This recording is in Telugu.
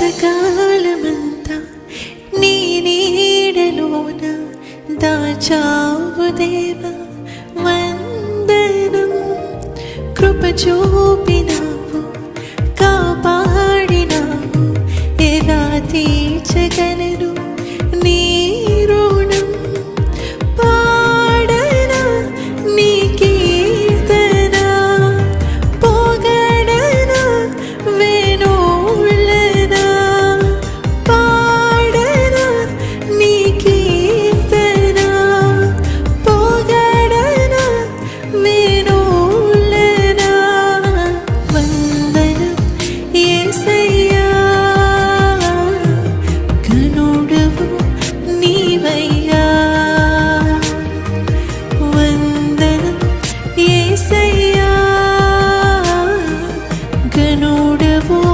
జీవితకాలమంతా నీ నీడలోన దాచావు దేవా. వందనం కృప చూపినావు కాపాడినావు ఎలా తీర్చగలను? 的不。